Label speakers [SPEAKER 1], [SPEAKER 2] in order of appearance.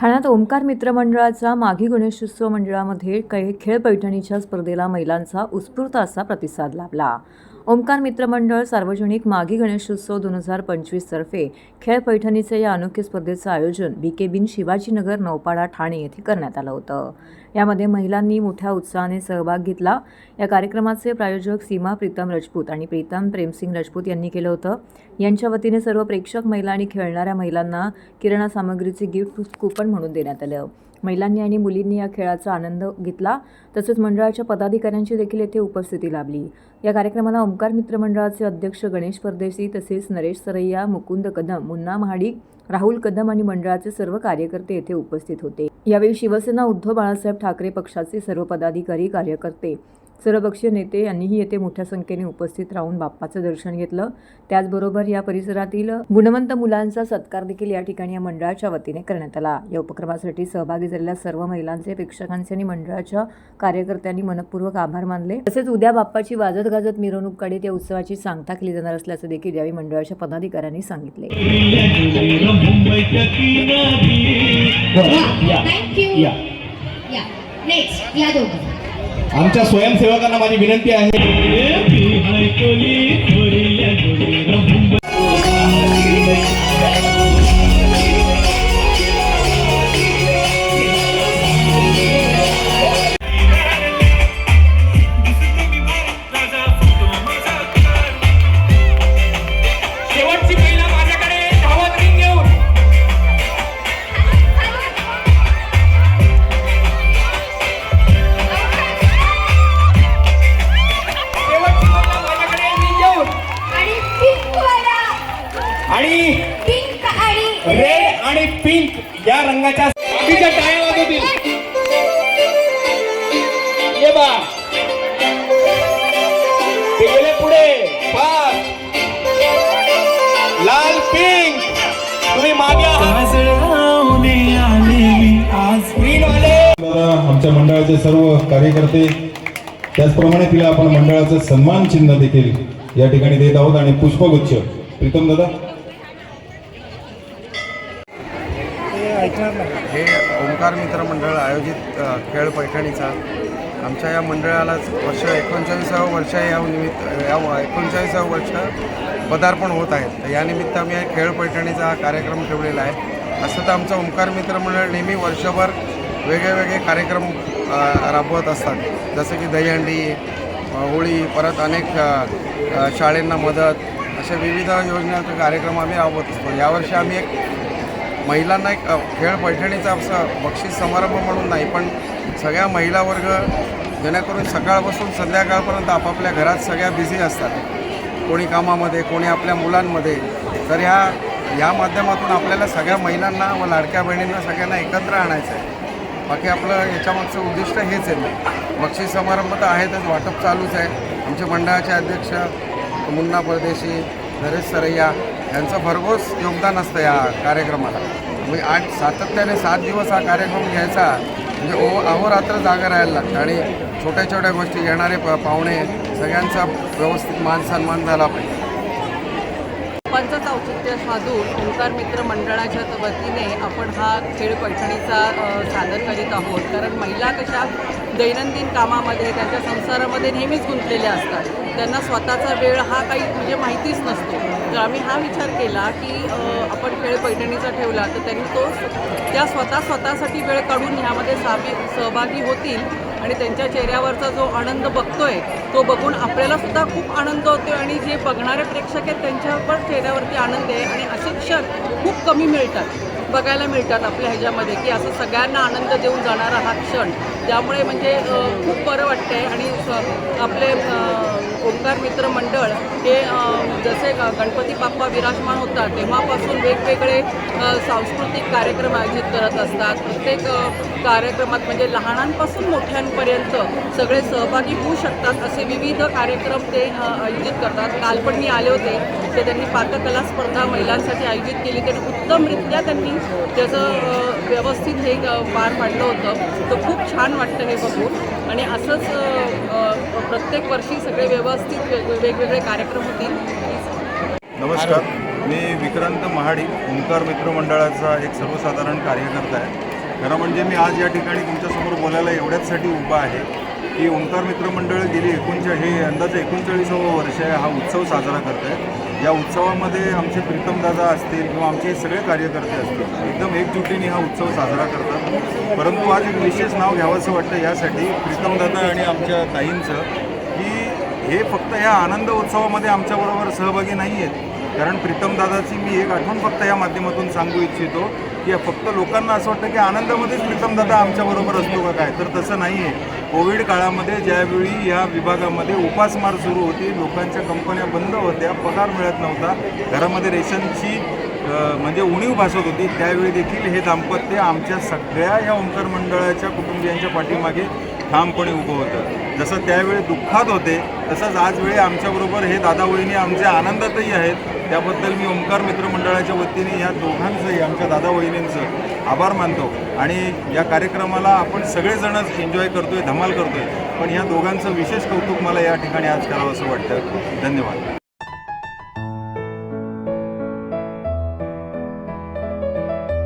[SPEAKER 1] ठाण्यात ओंकार मित्र मंडळाच्या माघी गणेशोत्सव मंडळामध्ये काही खेळ पैठणीच्या स्पर्धेला महिलांचा उत्स्फूर्त असा प्रतिसाद लाभला. ओमकार मित्रमंडळ सार्वजनिक माघी गणेशोत्सव दोन हजार पंचवीस तर्फे खेळ पैठणीचे या अनोख्य स्पर्धेचं आयोजन बी के बिन शिवाजीनगर नौपाडा ठाणे येथे करण्यात आलं होतं. यामध्ये महिलांनी मोठ्या उत्साहाने सहभाग घेतला. या कार्यक्रमाचे प्रायोजक सीमा प्रीतम राजपूत आणि प्रीतम प्रेमसिंग राजपूत यांनी केलं होतं. यांच्या वतीने सर्व प्रेक्षक महिला आणि खेळणाऱ्या महिलांना किराणा सामग्रीचे गिफ्ट कुपन म्हणून देण्यात आलं. महिलांनी आणि मुलींनी या खेळाचा आनंद घेतला. तसेच मंडळाच्या पदाधिकाऱ्यांची देखील येथे उपस्थिती लाभली. या कार्यक्रमाला ओंकार मित्रमंडळाचे अध्यक्ष गणेश परदेशी तसेच नरेश सरैया मुकुंद कदम मुन्ना महाडिक राहुल कदम आणि मंडळाचे सर्व कार्यकर्ते येथे उपस्थित होते. यावेळी शिवसेना उद्धव बाळासाहेब ठाकरे पक्षाचे सर्व पदाधिकारी कार्यकर्ते सर्वपक्षीय नेते यांनीही येथे मोठ्या संख्येने उपस्थित राहून बाप्पाचं दर्शन घेतलं. त्याचबरोबर या परिसरातील गुणवंत मुलांचा सत्कार देखील या ठिकाणी या मंडळाच्या वतीने करण्यात आला. या उपक्रमासाठी सहभागी झालेल्या सर्व महिलांचे प्रेक्षकांचे आणि मंडळाच्या कार्यकर्त्यांनी मनपूर्वक आभार मानले. तसेच उद्या बाप्पाची वाजत गाजत मिरवणूक काढीत या उत्सवाची सांगता केली जाणार असल्याचं देखील यावेळी मंडळाच्या पदाधिकाऱ्यांनी सांगितले.
[SPEAKER 2] आमच्या स्वयंसेवकांना माझी विनंती आहे.
[SPEAKER 3] रेड आणि पिंक या रंगाच्या बाकीच्या टाळ्या वाजवतील. ये बा. ते गेले पुढे. पाच. लाल पिंक. तुम्ही मागे ग्रीन वाले
[SPEAKER 2] आमच्या मंडळाचे सर्व कार्यकर्ते त्याचप्रमाणे तिला आपण मंडळाचं सन्मान चिन्ह देखील या ठिकाणी देत आहोत आणि पुष्पगुच्छ. प्रीतम दादा
[SPEAKER 4] हे ओंकार मित्र मंडळ आयोजित खेळ पैठणीचा. आमच्या या मंडळाला वर्ष एकोणचाळीसावं वर्ष या निमित्त या एकोणचाळीसावं वर्ष पदार्पण होत आहे. तर यानिमित्त आम्ही या खेळ पैठणीचा हा कार्यक्रम ठेवलेला आहे. असं तर आमचं ओंकार मित्र मंडळ नेहमी वर्षभर वेगळे वेगळे कार्यक्रम राबवत असतात. जसं की दहीहंडी होळी परत अनेक शाळेंना मदत अशा विविध योजनांचे कार्यक्रम आम्ही राबवत असतो. यावर्षी आम्ही एक महिलांना एक खेळ पैठणीचा असं बक्षीस समारंभ म्हणून नाही पण सगळ्या महिला वर्ग जेणेकरून सकाळपासून संध्याकाळपर्यंत आपापल्या घरात सगळ्या बिझी असतात. कोणी कामामध्ये कोणी आपल्या मुलांमध्ये. तर ह्या या माध्यमातून आपल्याला सगळ्या महिलांना व लाडक्या बहिणींना सगळ्यांना एकत्र आणायचं आहे बाकी आपलं याच्यामागचं उद्दिष्ट हेच आहे. बक्षीस समारंभ तर आहेतच वाटप चालूच आहे. आमचे मंडळाचे अध्यक्ष मुन्ना परदेशी नरेश सरैया यांचं भरघोस योगदान असतं या कार्यक्रमाला. म्हणजे आठ सातत्याने सात दिवस हा कार्यक्रम घ्यायचा म्हणजे ओ अहोरात्र जागा राहायला लागतं. आणि छोट्या छोट्या गोष्टी येणारे प पाहुणे सगळ्यांचा व्यवस्थित मान सन्मान झाला पाहिजे.
[SPEAKER 5] पंचच औचित्य साधून ओंकार मित्र मंडळाच्या वतीने आपण हा खेळ पैठणीचा सादर करीत आहोत. कारण महिला कशा दैनंदिन कामामध्ये त्यांच्या संसारामध्ये नेहमीच गुंतलेल्या असतात. त्यांना स्वतःचा वेळ हा काही म्हणजे माहितीच नसतो. तर आम्ही हा विचार केला की आपण खेळ पैठणीचा ठेवला तर त्यांनी तो त्या स्वतः स्वतःसाठी वेळ काढून ह्यामध्ये सामी सहभागी होतील आणि त्यांच्या चेहऱ्यावरचा जो आनंद बघतोय तो बघून आपल्याला सुद्धा खूप आनंद होतोय आणि जे बघणारे प्रेक्षक आहेत त्यांच्या पण चेहऱ्यावरती आनंद आहे आणि असे क्षण खूप कमी मिळतात. बघायला मिळतात आपल्या ह्याच्यामध्ये की असं सगळ्यांना आनंद देऊन जाणारा हा क्षण. त्यामुळे म्हणजे खूप बरं वाटतंय आणि स- आपले ओंकार मित्र मंडळ हे जसे गणपती बाप्पा विराजमान होतात तेव्हापासून वेगवेगळे सांस्कृतिक कार्यक्रम आयोजित करत असतात. प्रत्येक कार्यक्रमात म्हणजे लहानांपासून मोठ्यांपर्यंत सगळे सहभागी होऊ शकतात असे विविध कार्यक्रम ते आयोजित करतात. काल पण मी आले होते ते त्यांनी पाककला स्पर्धा महिलांसाठी आयोजित केली. त्यांनी उत्तमरित्या त्यांनी त्याचं व्यवस्थित हे पार पाडलं होतं. तर खूप छान वाटतं हे बघून. आणि असंच प्रत्येक वर्षी सगळे व्यवस्थित वेग- वेगवेगळे कार्यक्रम होतील.
[SPEAKER 4] नमस्कार.
[SPEAKER 2] मी विक्रांत महाडी ओंकार मित्र मंडळाचा एक सर्वसाधारण कार्यकर्ता आहे. खरं म्हणजे मी आज या ठिकाणी तुमच्यासमोर बोलायला एवढ्याचसाठी उभा आहे की ओंकार मित्र मंडळ गेली एकोणचा हे अंदाजे एकोणचाळीसावं वर्ष आहे. हा उत्सव साजरा करत आहे या उत्सवामध्ये आमचे प्रीतमदादा असतील किंवा आमचे हे सगळे कार्यकर्ते असतील एकदम एकजुटीने हा उत्सव साजरा करतात. परंतु आज एक विशेष नाव घ्यावंसं वाटतं यासाठी प्रीतमदादा आणि आमच्या ताईंचं की हे फक्त ह्या आनंद उत्सवामध्ये आमच्याबरोबर सहभागी नाही आहेत. कारण प्रीतमदादाची मी एक आठवण फक्त या माध्यमातून सांगू इच्छितो की फक्त लोकांना असं वाटतं की आनंदामध्येच प्रीतमदादा आमच्याबरोबर असतो का काय? तर तसं नाही आहे. कोविड काळामध्ये ज्यावेळी या विभागामध्ये उपासमार सुरू होती लोकांच्या कंपन्या बंद होत्या पगार मिळत नव्हता घरामध्ये रेशनची म्हणजे उणीव भासत होती त्यावेळी देखील हे दाम्पत्य आमच्या सगळ्या या ओंकार मंडळाच्या कुटुंबियांच्या पाठीमागे ठामपणे उभं होतं. जसं त्यावेळी दुःखात होते तसंच आज वेळी आमच्याबरोबर हे दादा वहिनी आमच्या आनंदातही आहेत. त्याबद्दल मी ओंकार मित्रमंडळाच्या वतीने या दोघांचंही आमच्या दादा वहिनींचं आभार मानतो. आणि या कार्यक्रमाला आपण सगळेजणच एन्जॉय करतोय धमाल करतोय. पण या दोघांचं विशेष कौतुक मला या ठिकाणी आज करावं असं वाटतं. धन्यवाद.